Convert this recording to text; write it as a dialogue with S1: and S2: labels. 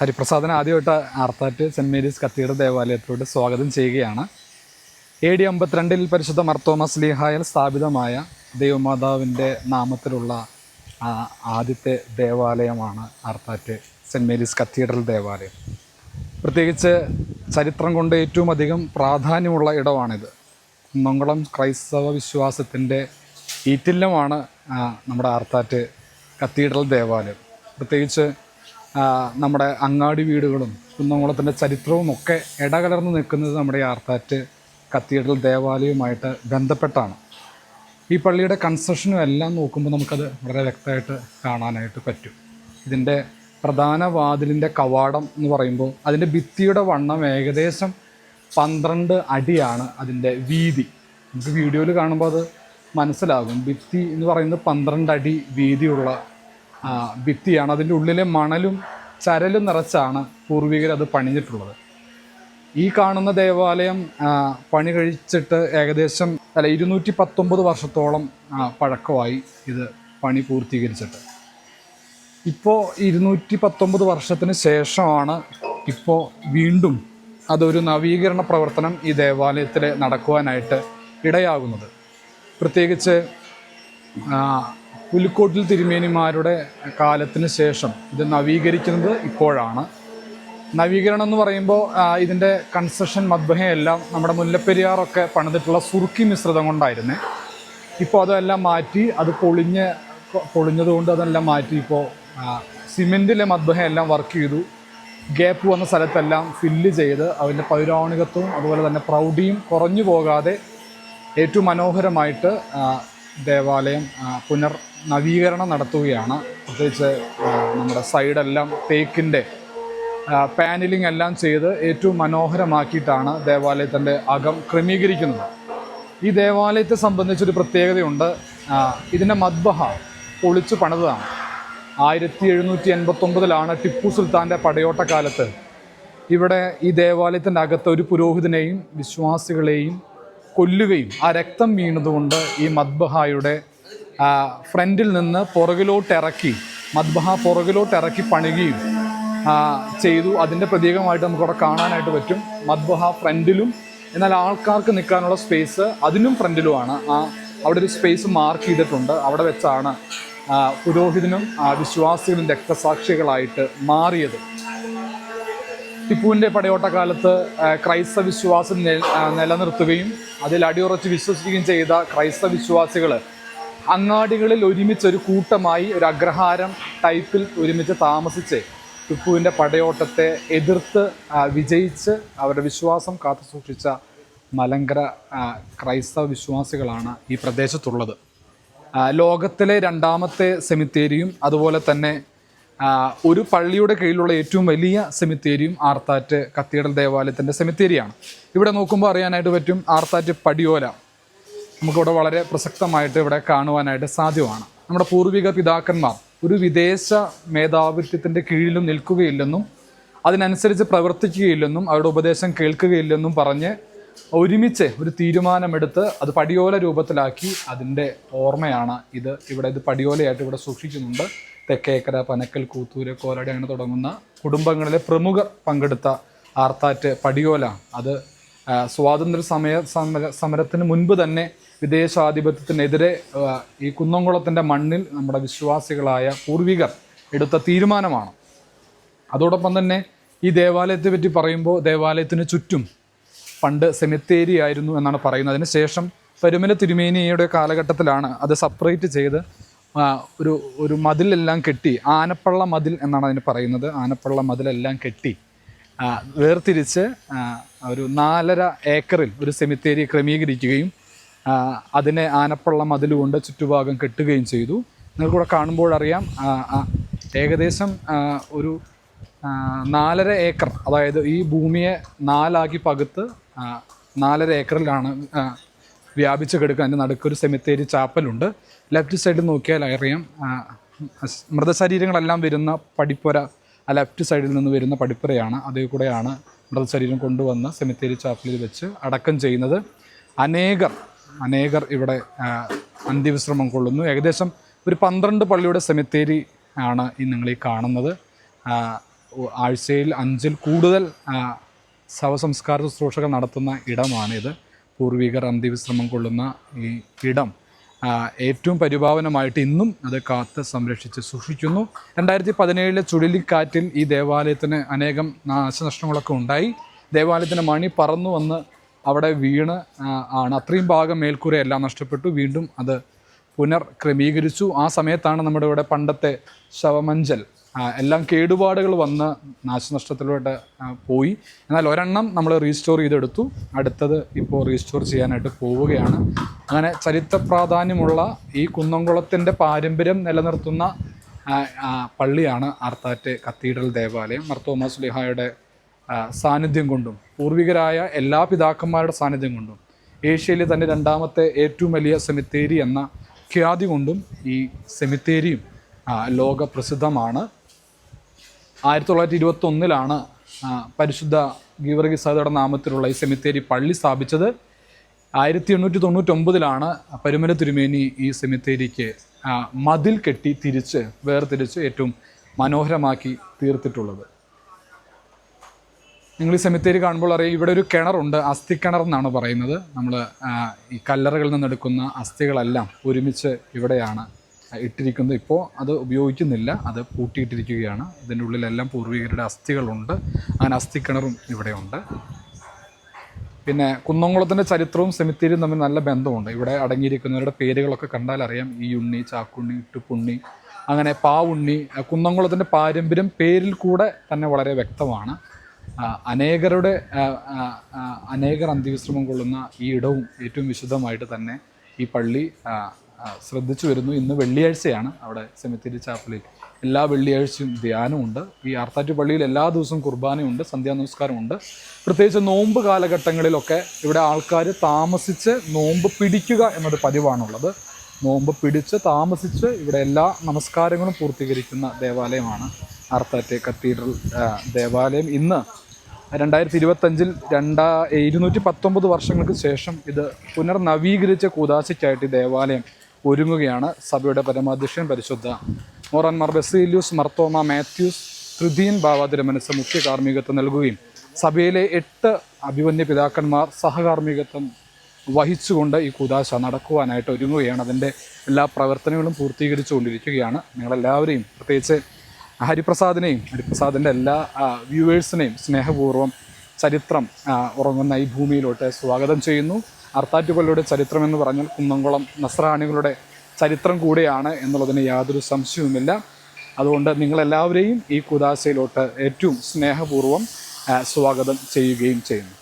S1: ഹരിപ്രസാദിനെ ആദ്യമായിട്ട് Arthat saint Mary's cathedral ദേവാലയത്തിലോട്ട് സ്വാഗതം ചെയ്യുകയാണ്. എ ഡി അമ്പത്തിരണ്ടിൽ പരിശുദ്ധ മർത്തോമസ് ലീഹായൽ സ്ഥാപിതമായ ദൈവമാതാവിന്റെ നാമത്തിലുള്ള ആദ്യത്തെ ദേവാലയമാണ് ആർത്താറ്റ് സെന്റ് മേരീസ് കത്തീഡ്രൽ ദേവാലയം. പ്രത്യേകിച്ച് ചരിത്രം കൊണ്ട് ഏറ്റവും അധികം പ്രാധാന്യമുള്ള ഇടമാണിത്. കുന്നംകുളം ക്രൈസ്തവ വിശ്വാസത്തിന്റെ ഈറ്റില്ലമാണ് നമ്മുടെ ആർത്താറ്റ് കത്തീഡ്രൽ ദേവാലയം. പ്രത്യേകിച്ച് നമ്മുടെ അങ്ങാടി വീടുകളും കുന്നംകുളത്തിന്റെ ചരിത്രവും ഒക്കെ ഇടകലർന്ന് നിൽക്കുന്നത് നമ്മുടെ ആർത്താറ്റ് കത്തീഡ്രൽ ദേവാലയവുമായിട്ട് ബന്ധപ്പെട്ടാണ്. ഈ പള്ളിയുടെ കൺസ്ട്രക്ഷനും എല്ലാം നോക്കുമ്പോൾ നമുക്കത് വളരെ വ്യക്തമായിട്ട് കാണാനായിട്ട് പറ്റും. ഇതിന്റെ പ്രധാന വാതിലിന്റെ കവാടം എന്ന് പറയുമ്പോൾ അതിന്റെ ഭിത്തിയുടെ വണ്ണം ഏകദേശം പന്ത്രണ്ട് അടിയാണ് അതിന്റെ വീതി. നമുക്ക് വീഡിയോയിൽ കാണുമ്പോൾ അത് മനസ്സിലാകും. ഭിത്തി എന്ന് പറയുന്നത് പന്ത്രണ്ട് അടി വീതിയുള്ള ഭിത്തിയാണ്. അതിന്റെ ഉള്ളിലെ മണലും ചരലും നിറച്ചാണ് പൂർവികർ അത് പണിഞ്ഞിട്ടുള്ളത്. ഈ കാണുന്ന ദേവാലയം പണി കഴിച്ചിട്ട് ഏകദേശം അല്ല ഇരുന്നൂറ്റി പത്തൊമ്പത് വർഷത്തോളം പഴക്കമായി ഇത് പണി പൂർത്തീകരിച്ചിട്ട്. ഇപ്പോൾ ഇരുന്നൂറ്റി പത്തൊമ്പത് വർഷത്തിന് ശേഷമാണ് ഇപ്പോൾ വീണ്ടും അതൊരു നവീകരണ പ്രവർത്തനം ഈ ദേവാലയത്തിൽ നടക്കുവാനായിട്ട് ഇടയാകുന്നത്. പ്രത്യേകിച്ച് പുലിക്കോട്ടിൽ തിരുമേനിമാരുടെ കാലത്തിന് ശേഷം ഇത് നവീകരിക്കുന്നത് ഇപ്പോഴാണ്. നവീകരണം എന്ന് പറയുമ്പോൾ ഇതിന്റെ കൺസ്ട്രക്ഷൻ മദ്ബഹയെല്ലാം നമ്മുടെ മുല്ലപ്പെരിയാറൊക്കെ പണിതിട്ടുള്ള സുറുക്കി മിശ്രിതം കൊണ്ടായിരുന്നു. ഇപ്പോൾ അതെല്ലാം മാറ്റി അത് പൊളിഞ്ഞ് പൊളിഞ്ഞതുകൊണ്ട് അതെല്ലാം മാറ്റി ഇപ്പോൾ സിമെന്റിലെ മദ്ബഹയെല്ലാം വർക്ക് ചെയ്തു. ഗ്യാപ്പ് വന്ന സ്ഥലത്തെല്ലാം ഫില്ല് ചെയ്ത് അതിന്റെ പൗരാണികത്വവും അതുപോലെ തന്നെ പ്രൗഢിയും കുറഞ്ഞു പോകാതെ ഏറ്റവും മനോഹരമായിട്ട് ദേവാലയം പുനർ നവീകരണം നടത്തുകയാണ്. പ്രത്യേകിച്ച് നമ്മുടെ സൈഡെല്ലാം തേക്കിന്റെ പാനലിംഗ് എല്ലാം ചെയ്ത് ഏറ്റവും മനോഹരമാക്കിയിട്ടാണ് ദേവാലയത്തിന്റെ അകം ക്രമീകരിക്കുന്നത്. ഈ ദേവാലയത്തെ സംബന്ധിച്ചൊരു പ്രത്യേകതയുണ്ട്. ഇതിന്റെ മദ്ബഹ പൊളിച്ച് പണിതതാണ്. ആയിരത്തി എഴുന്നൂറ്റി എൺപത്തൊമ്പതിലാണ് ടിപ്പു സുൽത്താന്റെ പടയോട്ടക്കാലത്ത് ഇവിടെ ഈ ദേവാലയത്തിന്റെ അകത്ത് ഒരു പുരോഹിതനെയും വിശ്വാസികളെയും കൊല്ലുകയും ആ രക്തം വീണതുകൊണ്ട് ഈ മദ്ബഹായുടെ ഫ്രണ്ടിൽ നിന്ന് പുറകിലോട്ട് ഇറക്കി മദ്ബഹ പുറകിലോട്ട് ഇറക്കി പണിയുകയും ചെയ്തു. അതിന്റെ പ്രതീകമായിട്ട് നമുക്കവിടെ കാണാനായിട്ട് പറ്റും. മദ്ബഹ ഫ്രണ്ടിലും എന്നാൽ ആൾക്കാർക്ക് നിൽക്കാനുള്ള സ്പേസ് അതിനും ഫ്രണ്ടിലുമാണ്. ആ അവിടെ ഒരു സ്പേസ് മാർക്ക് ചെയ്തിട്ടുണ്ട്. അവിടെ വെച്ചാണ് പുരോഹിതനും വിശ്വാസികളും രക്തസാക്ഷികളായിട്ട് മാറിയത്. ടിപ്പുവിന്റെ പടയോട്ട കാലത്ത് ക്രൈസ്തവ വിശ്വാസം നില- നിലനിർത്തുകയും അതിൽ അടിയുറച്ച് വിശ്വസിക്കുകയും ചെയ്ത ക്രൈസ്തവ വിശ്വാസികൾ അങ്ങാടികളിൽ ഒരുമിച്ച് ഒരു കൂട്ടമായി ഒരു അഗ്രഹാരം ടൈപ്പിൽ ഒരുമിച്ച് താമസിച്ച് ടിപ്പുവിന്റെ പടയോട്ടത്തെ എതിർത്ത് വിജയിച്ച് അവരുടെ വിശ്വാസം കാത്തു സൂക്ഷിച്ച മലങ്കര ക്രൈസ്തവ വിശ്വാസികളാണ് ഈ പ്രദേശത്തുള്ളത്. ലോകത്തിലെ രണ്ടാമത്തെ സെമിത്തേരിയും അതുപോലെ തന്നെ ഒരു പള്ളിയുടെ കീഴിലുള്ള ഏറ്റവും വലിയ സെമിത്തേരിയും ആർത്താറ്റ് കത്തീഡ്രൽ ദേവാലയത്തിന്റെ സെമിത്തേരിയാണ്. ഇവിടെ നോക്കുമ്പോൾ അറിയാനായിട്ട് പറ്റും ആർത്താറ്റ് പടിയോല. നമുക്കിവിടെ വളരെ പ്രസക്തമായിട്ട് ഇവിടെ കാണുവാനായിട്ട് സാധ്യമാണ്. നമ്മുടെ പൂർവിക പിതാക്കന്മാർ ഒരു വിദേശ മേധാവിത്വത്തിന്റെ കീഴിലും നിൽക്കുകയില്ലെന്നും അതിനനുസരിച്ച് പ്രവർത്തിക്കുകയില്ലെന്നും അവരുടെ ഉപദേശം കേൾക്കുകയില്ലെന്നും പറഞ്ഞ് ഒരുമിച്ച് ഒരു തീരുമാനമെടുത്ത് അത് പടിയോല രൂപത്തിലാക്കി അതിന്റെ ഓർമ്മയാണ് ഇത്. ഇവിടെ ഇത് പടിയോലയായിട്ട് ഇവിടെ സൂക്ഷിക്കുന്നുണ്ട്. തെക്കേക്കര പനക്കൽ കൂത്തൂര് കോലടി അങ്ങനെ തുടങ്ങുന്ന കുടുംബങ്ങളിലെ പ്രമുഖർ പങ്കെടുത്ത ആർത്താറ്റ് പടിയോല. അത് സ്വാതന്ത്ര്യ സമയ സമര സമരത്തിന് മുൻപ് തന്നെ വിദേശാധിപത്യത്തിനെതിരെ ഈ കുന്നംകുളത്തിന്റെ മണ്ണിൽ നമ്മുടെ വിശ്വാസികളായ പൂർവികർ എടുത്ത തീരുമാനമാണ്. അതോടൊപ്പം തന്നെ ഈ ദേവാലയത്തെ പറ്റി പറയുമ്പോൾ ദേവാലയത്തിന് ചുറ്റും പണ്ട് സെമിത്തേരി ആയിരുന്നു എന്നാണ് പറയുന്നത്. അതിനുശേഷം പരുമല തിരുമേനിയുടെ കാലഘട്ടത്തിലാണ് അത് സെപ്പറേറ്റ് ചെയ്ത് ഒരു ഒരു മതിലെല്ലാം കെട്ടി ആനപ്പള്ള മതിൽ എന്നാണ് അതിന് പറയുന്നത്. ആനപ്പള്ള മതിലെല്ലാം കെട്ടി വേർതിരിച്ച് ഒരു നാലര ഏക്കറിൽ ഒരു സെമിത്തേരി ക്രമീകരിക്കുകയും അതിനെ ആനപ്പള്ള മതിൽ കൊണ്ട് ചുറ്റുഭാഗം കെട്ടുകയും ചെയ്തു. നിങ്ങൾക്കിവിടെ കാണുമ്പോഴറിയാം ഏകദേശം ഒരു നാലര ഏക്കർ അതായത് ഈ ഭൂമിയെ നാലാക്കി പകുത്ത് നാലര ഏക്കറിലാണ് വ്യാപിച്ച് കിടക്കുക. അതിന്റെ നടുക്കൊരു സെമിത്തേരി ചാപ്പലുണ്ട് ലെഫ്റ്റ് സൈഡിൽ നോക്കിയാൽ അറിയാം മൃതശരീരങ്ങളെല്ലാം വരുന്ന പടിപ്പുര ആ ലെഫ്റ്റ് സൈഡിൽ നിന്ന് വരുന്ന പടിപ്പുരയാണ്. അതേ കൂടെയാണ് മൃതശരീരം കൊണ്ടുവന്ന് സെമിത്തേരി ചാപ്പലിൽ വെച്ച് അടക്കം ചെയ്യുന്നത്. അനേകർ അനേകർ ഇവിടെ അന്ത്യവിശ്രമം കൊള്ളുന്നു. ഏകദേശം ഒരു പന്ത്രണ്ട് പള്ളിയുടെ സെമിത്തേരി ആണ് ഈ നിങ്ങൾ ഈ കാണുന്നത് ആഴ്ചയിൽ അഞ്ചിൽ കൂടുതൽ ശവസംസ്കാര ശുശ്രൂഷകൾ നടത്തുന്ന ഇടമാണിത്. പൂർവികർ അന്ത്യവിശ്രമം കൊള്ളുന്ന ഈ ഇടം ഏറ്റവും പരിഭാവനമായിട്ട് ഇന്നും അത് കാത്ത് സംരക്ഷിച്ച് സൂക്ഷിക്കുന്നു. രണ്ടായിരത്തി പതിനേഴിലെ ചുഴലിക്കാറ്റിൽ ഈ ദേവാലയത്തിന് അനേകം നാശനഷ്ടങ്ങളൊക്കെ ഉണ്ടായി. ദേവാലയത്തിന് മണി പറന്നു വന്ന് അവിടെ വീണ് ആണ്. അത്രയും ഭാഗം മേൽക്കൂരയെല്ലാം നഷ്ടപ്പെട്ടു. വീണ്ടും അത് പുനർക്രമീകരിച്ചു. ആ സമയത്താണ് നമ്മുടെ ഇവിടെ പണ്ടത്തെ ശവമഞ്ചൽ. എല്ലാം കേടുപാടുകൾ വന്ന് നാശനഷ്ടത്തിലോട്ട് പോയി. എന്നാൽ ഒരെണ്ണം നമ്മൾ റീസ്റ്റോർ ചെയ്തെടുത്തു. അടുത്തത് ഇപ്പോൾ റീസ്റ്റോർ ചെയ്യാനായിട്ട് പോവുകയാണ്. അങ്ങനെ ചരിത്ര പ്രാധാന്യമുള്ള ഈ കുന്നംകുളത്തിന്റെ പാരമ്പര്യം നിലനിർത്തുന്ന പള്ളിയാണ് ആർത്താറ്റ് കത്തീഡ്രൽ ദേവാലയം. മർത്തോമ സുലിഹായുടെ ആ, സാന്നിധ്യം കൊണ്ടും പൂർവികരായ എല്ലാ പിതാക്കന്മാരുടെ സാന്നിധ്യം കൊണ്ടും ഏഷ്യയിലെ തന്നെ രണ്ടാമത്തെ ഏറ്റവും വലിയ സെമിത്തേരി എന്ന ഖ്യാതി കൊണ്ടും ഈ സെമിത്തേരിയും ലോക പ്രസിദ്ധമാണ് ആയിരത്തി തൊള്ളായിരത്തി ഇരുപത്തി ഒന്നിലാണ് പരിശുദ്ധ ഗീവർഗി സഹതയുടെ നാമത്തിലുള്ള ഈ സെമിത്തേരി പള്ളി സ്ഥാപിച്ചത്. ആയിരത്തി എണ്ണൂറ്റി തൊണ്ണൂറ്റൊമ്പതിലാണ് പരുമല തിരുമേനി ഈ സെമിത്തേരിക്ക് മതിൽ കെട്ടി തിരിച്ച് വേർതിരിച്ച് ഏറ്റവും മനോഹരമാക്കി തീർത്തിട്ടുള്ളത്. നിങ്ങൾ ഈ സെമിത്തേരി കാണുമ്പോൾ അറിയാം ഇവിടെ ഒരു കിണറുണ്ട് അസ്ഥി കിണർ എന്നാണ് പറയുന്നത്. നമ്മൾ ഈ കല്ലറകളിൽ നിന്നെടുക്കുന്ന അസ്ഥികളെല്ലാം ഒരുമിച്ച് ഇവിടെയാണ് ഇട്ടിരിക്കുന്നത്. ഇപ്പോൾ അത് ഉപയോഗിക്കുന്നില്ല. അത് പൂട്ടിയിട്ടിരിക്കുകയാണ്. ഇതിന്റെ ഉള്ളിലെല്ലാം പൂർവികരുടെ അസ്ഥികളുണ്ട്. അങ്ങനെ അസ്ഥി കിണറും ഇവിടെയുണ്ട്. പിന്നെ കുന്നംകുളത്തിന്റെ ചരിത്രവും സെമിത്തേരിയും തമ്മിൽ നല്ല ബന്ധമുണ്ട്. ഇവിടെ അടങ്ങിയിരിക്കുന്നവരുടെ പേരുകളൊക്കെ കണ്ടാൽ അറിയാം. ഈ ഉണ്ണി ചാക്കുണ്ണി ഇട്ടുപുണ്ണി അങ്ങനെ പാവുണ്ണി കുന്നംകുളത്തിന്റെ പാരമ്പര്യം പേരിൽ കൂടെ തന്നെ വളരെ വ്യക്തമാണ്. അനേകരുടെ അനേകർ അന്ത്യവിശ്രമം കൊള്ളുന്ന ഈ ഇടവും ഏറ്റവും വിശുദ്ധമായിട്ട് തന്നെ ഈ പള്ളി ശ്രദ്ധിച്ചു വരുന്നു. ഇന്ന് വെള്ളിയാഴ്ചയാണ് അവിടെ സെമിത്തേരി ചാപ്പലിൽ. എല്ലാ വെള്ളിയാഴ്ചയും ധ്യാനമുണ്ട്. ഈ ആർത്താറ്റ് പള്ളിയിൽ എല്ലാ ദിവസവും കുർബാനയുണ്ട് സന്ധ്യാനമസ്കാരമുണ്ട്. പ്രത്യേകിച്ച് നോമ്പ് കാലഘട്ടങ്ങളിലൊക്കെ ഇവിടെ ആൾക്കാർ താമസിച്ച് നോമ്പ് പിടിക്കുക എന്നൊരു പതിവാണുള്ളത്. നോമ്പ് പിടിച്ച് താമസിച്ച് ഇവിടെ എല്ലാ നമസ്കാരങ്ങളും പൂർത്തീകരിക്കുന്ന ദേവാലയമാണ് ആർത്താറ്റ് കത്തീഡ്രൽ ദേവാലയം. ഇന്ന് രണ്ടായിരത്തി ഇരുപത്തഞ്ചിൽ രണ്ടാ ഇരുന്നൂറ്റി പത്തൊമ്പത് വർഷങ്ങൾക്ക് ശേഷം ഇത് പുനർനവീകരിച്ച കൂതാശയ്ക്കായിട്ട് ഈ ദേവാലയം ഒരുങ്ങുകയാണ് സഭയുടെ പരമാധ്യക്ഷൻ പരിശുദ്ധ. മോറന്മാർ ബെസീലിയൂസ് മർത്തോമ മാത്യൂസ് തൃതീൻ ഭാവാതിരമനസ് മുഖ്യ കാർമ്മികത്വം നൽകുകയും സഭയിലെ എട്ട് അഭിമന്യ പിതാക്കന്മാർ സഹകാർമ്മികത്വം വഹിച്ചുകൊണ്ട് ഈ കൂതാശ നടക്കുവാനായിട്ട് ഒരുങ്ങുകയാണ്. അതിന്റെ എല്ലാ പ്രവർത്തനങ്ങളും പൂർത്തീകരിച്ചുകൊണ്ടിരിക്കുകയാണ്. നിങ്ങളെല്ലാവരെയും പ്രത്യേകിച്ച് ഹരിപ്രസാദിനെയും ഹരിപ്രസാദിന്റെ എല്ലാ വ്യൂവേഴ്സിനെയും സ്നേഹപൂർവം ചരിത്രം ഉറങ്ങുന്ന ഈ ഭൂമിയിലോട്ട് സ്വാഗതം ചെയ്യുന്നു. അർത്താറ്റുപള്ളിയുടെ ചരിത്രം എന്ന് പറഞ്ഞാൽ കുന്നംകുളം നസ്രാണികളുടെ ചരിത്രം കൂടെയാണ് എന്നുള്ളതിന് യാതൊരു സംശയവുമില്ല. അതുകൊണ്ട് നിങ്ങളെല്ലാവരെയും ഈ കുദാശയിലോട്ട് ഏറ്റവും സ്നേഹപൂർവം സ്വാഗതം ചെയ്യുകയും ചെയ്യുന്നു.